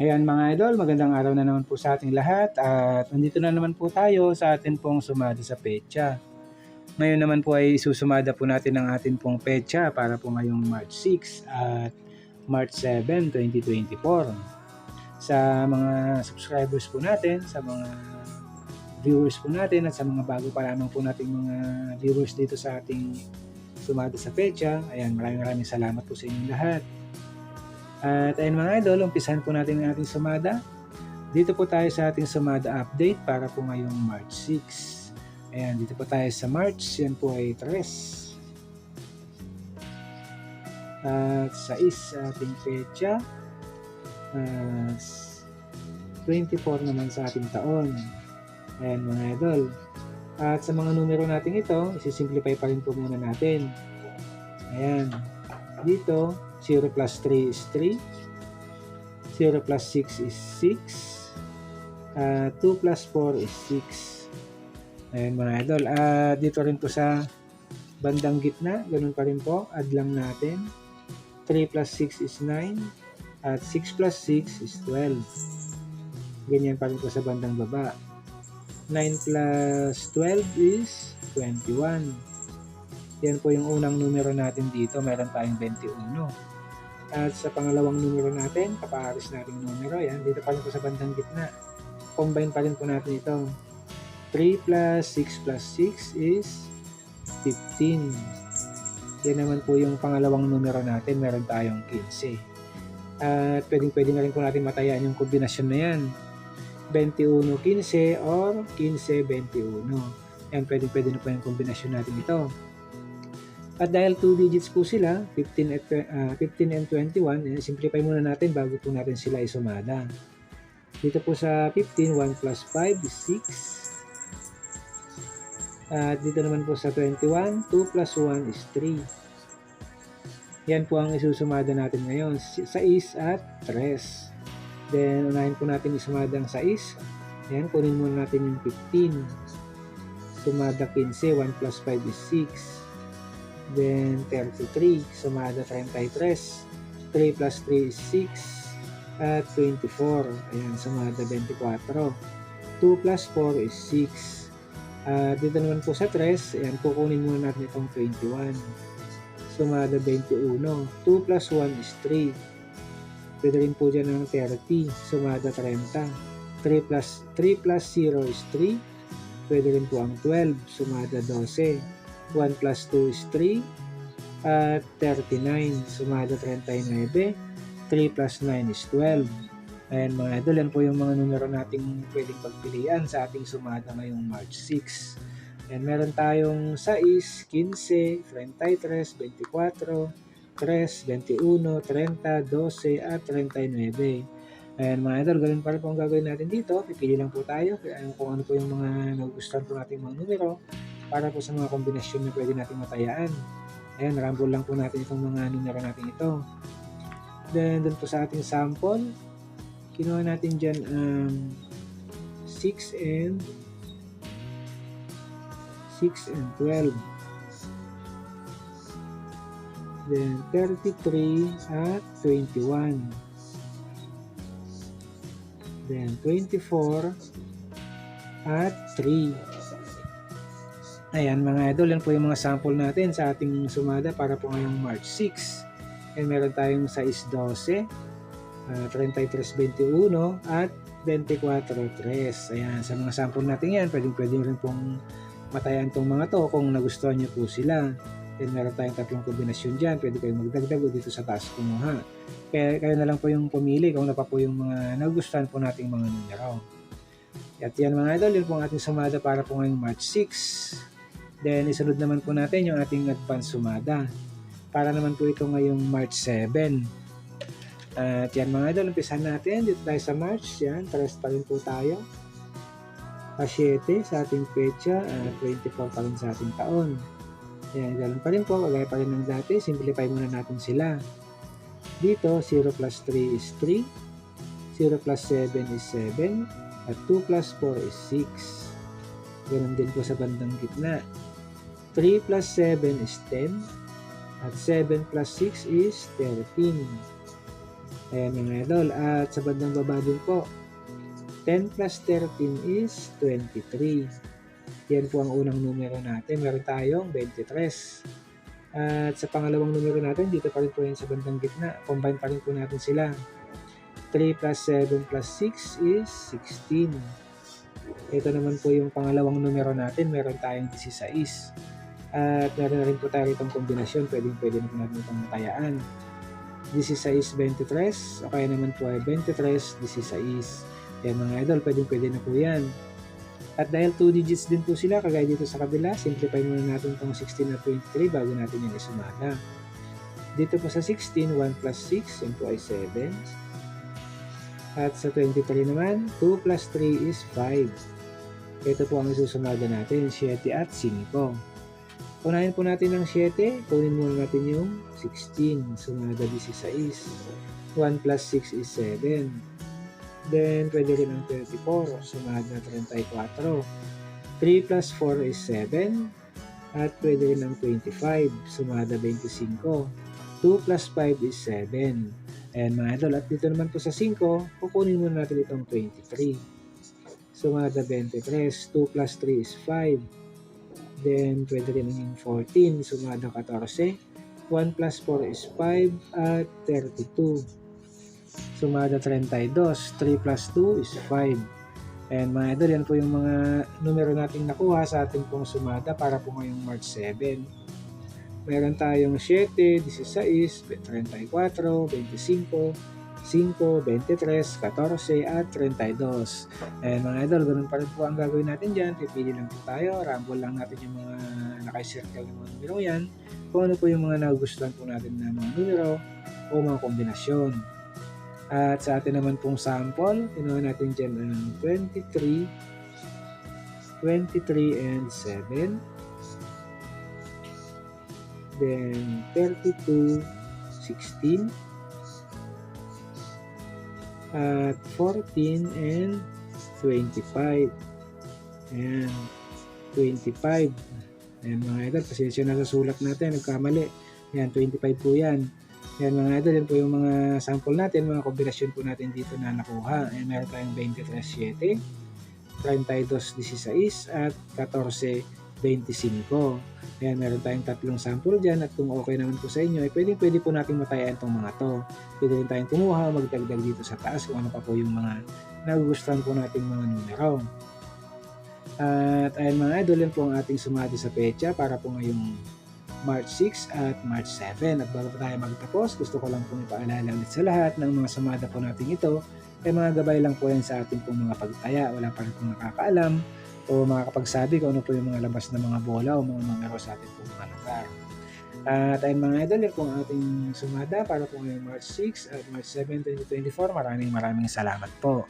Ayan mga idol, magandang araw na naman po sa ating lahat at nandito na naman po tayo sa atin pong sumada sa pecha. Ngayon naman po ay susumada po natin ang atin pong pecha para po ngayong March 6 at March 7, 2024. Sa mga subscribers po natin, sa mga viewers po natin at sa mga bago pa lamang po nating mga viewers dito sa ating sumada sa pecha, ayan maraming maraming salamat po sa inyong lahat. At ayun mga idol, umpisahan po natin ang ating sumada. Dito po tayo sa ating sumada update para po ngayong March 6. Ayan, dito po tayo sa March, yan po ay 3. At sa is sa ating pecha. At 24 naman sa ating taon. Ayan mga idol. At sa mga numero natin ito, isisimplify pa rin po muna natin. Ayan. Dito, 0 plus 3 is 3. 0 plus 6 is 6. Uh, 2 plus 4 is 6. Ayan mga idol. Uh, dito rin po sa bandang gitna, ganun pa rin po. Add lang natin. 3 plus 6 is 9. At 6 plus 6 is 12. Ganyan pa rin po sa bandang baba. 9 plus 12 is 21. Yan po yung unang numero natin dito. Meron tayong 21. At sa pangalawang numero natin, kapaaris natin numero, yan, dito pa rin po sa bandang gitna. Combine pa rin po natin ito. 3 plus 6 plus 6 is 15. Yan naman po yung pangalawang numero natin, meron tayong 15. At pwedeng pwede na rin po natin matayaan yung kombinasyon na yan. 21-15 or 15-21. Yan, pwedeng pwede na po yung kombinasyon natin ito. At dahil 2 digits po sila, 15 at, uh, 15 and 21, eh, simplify muna natin bago po natin sila isumada. Dito po sa 15, 1 plus 5 is 6. At dito naman po sa 21, 2 plus 1 is 3. Yan po ang isusumada natin ngayon, 6 at 3. Then, unahin po natin isumada ang 6. Yan, kunin muna natin yung 15. Sumada 15, 1 plus 5 is 6. Then 33, sumada 33. 3 plus 3 is 6. At 24, ayan, sumada 24. 2 plus 4 is 6. Uh, dito naman po sa 3, ayan, kukunin muna natin itong 21. Sumada 21. 2 plus 1 is 3. Pwede rin po dyan ng 30. Sumada 30. 3 plus, 3 plus 0 is 3. Pwede rin po ang 12. Sumada 12. 1 plus 2 is 3 at 39 sumada 39 3 plus 9 is 12 ayan mga idol yan po yung mga numero nating pwedeng pagpilian sa ating sumada ngayong March 6 ayan meron tayong 6 15 33 24 3, 21, 30, 12, at 39. Ayan mga idol, ganun pa rin po ang gagawin natin dito. Pipili lang po tayo kung ano po yung mga nagugustuhan po nating mga numero para po sa mga kombinasyon na pwede natin matayaan. Ayan, ramble lang po natin itong mga numero natin ito. Then, dun po sa ating sample, kinuha natin dyan um, 6 and 6 and 12. Then, 33 at 21. Then, 24 at 3. Ayan mga idol, yan po yung mga sample natin sa ating sumada para po ngayong March 6. And meron tayong size 12, uh, 33.21 at 24.3. Ayan, sa mga sample natin yan, pwedeng pwede rin pong matayan tong mga to kung nagustuhan nyo po sila. Then meron tayong tatlong kombinasyon dyan, pwede kayong magdagdag dito sa taas kumuha. Kaya kayo na lang po yung pumili kung pa po yung mga nagustuhan po nating mga numero. At yan mga idol, yun po ang ating sumada para po ngayong March 6. Then, isunod naman po natin yung ating advance sumada. Para naman po ito ngayong March 7. At yan mga idol, umpisan natin. Dito tayo sa March. Yan, pares pa rin po tayo. Pa-7 sa ating pecha. Uh, 24 pa rin sa ating taon. Yan, ganun pa rin po. Kagaya pa rin ng dati. Simplify muna natin sila. Dito, 0 plus 3 is 3. 0 plus 7 is 7. At 2 plus 4 is 6. Ganun din po sa bandang gitna. 3 plus 7 is 10. At 7 plus 6 is 13. Ayan mga idol. At sa bandang baba din po, 10 plus 13 is 23. Yan po ang unang numero natin. Meron tayong 23. At sa pangalawang numero natin, dito pa rin po yan sa bandang gitna. Combine pa rin po natin sila. 3 plus 7 plus 6 is 16. Ito naman po yung pangalawang numero natin. Meron tayong 16. At meron na rin po tayo itong kombinasyon. Pwedeng pwede na po natin itong matayaan. 16, 23. O kaya naman po ay 23, 16. Yan mga idol, pwedeng pwede na po yan. At dahil 2 digits din po sila, kagaya dito sa kabila, simplify muna natin itong 16 at 23 bago natin yan isumada. Dito po sa 16, 1 plus 6, yan po ay 7. At sa 23 naman, 2 plus 3 is 5. Ito po ang isusumada natin, 7 at 5. Unahin po natin ng 7, kunin muna natin yung 16, sumada 16. 1 plus 6 is 7. Then, pwede rin ang 34, sumada 34. 3 plus 4 is 7. At pwede rin ang 25, sumada 25. 2 plus 5 is 7. And mga idol, at dito naman po sa 5, kukunin muna natin itong 23. Sumada 23. 2 plus 3 is 5. Then, pwede rin yung 14. Sumada 14. 1 plus 4 is 5 at 32. Sumada 32. 3 plus 2 is 5. And mga idol, yan po yung mga numero nating nakuha sa ating pong sumada para po ngayong March 7. Meron tayong 7, 16, 34, 25, 5, 23, 14, at 32. And mga idol, ganun pa rin po ang gagawin natin dyan. Pipili lang po tayo, rumble lang natin yung mga nakasircle ng mga numero yan. Kung ano po yung mga nagustuhan po natin na mga numero o mga kombinasyon. At sa atin naman pong sample, kinuha natin dyan ang 23, 23 and 7. Then 32, 16 at 14 and 25. Ayan, 25. Ayan mga idol, pasensya na sa sulat natin, nagkamali. Ayan, 25 po yan. Ayan mga idol, yan po yung mga sample natin, mga kombinasyon po natin dito na nakuha. Ayan, meron tayong 23.7, 32.16 at 14.25. Ayan, meron tayong tatlong sample dyan at kung okay naman po sa inyo, eh, pwede, pwede po natin matayan itong mga to. Pwede rin tayong kumuha, magdagdag dito sa taas kung ano pa po yung mga nagugustuhan po nating mga numero. At ayan mga idol, yan po ang ating sumati sa pecha para po ngayong March 6 at March 7. At bago pa tayo magtapos, gusto ko lang pong ipaalala ulit sa lahat ng mga sumada po natin ito, ay mga gabay lang po yan sa ating pong mga pagtaya. Wala pa rin pong nakakaalam o makakapagsabi kung ano po yung mga labas na mga bola o mga numero sa ating pong mga lugar. At ayun mga idol, yan po ang ating sumada para po ngayong March 6 at March 7, 2024. Maraming maraming salamat po.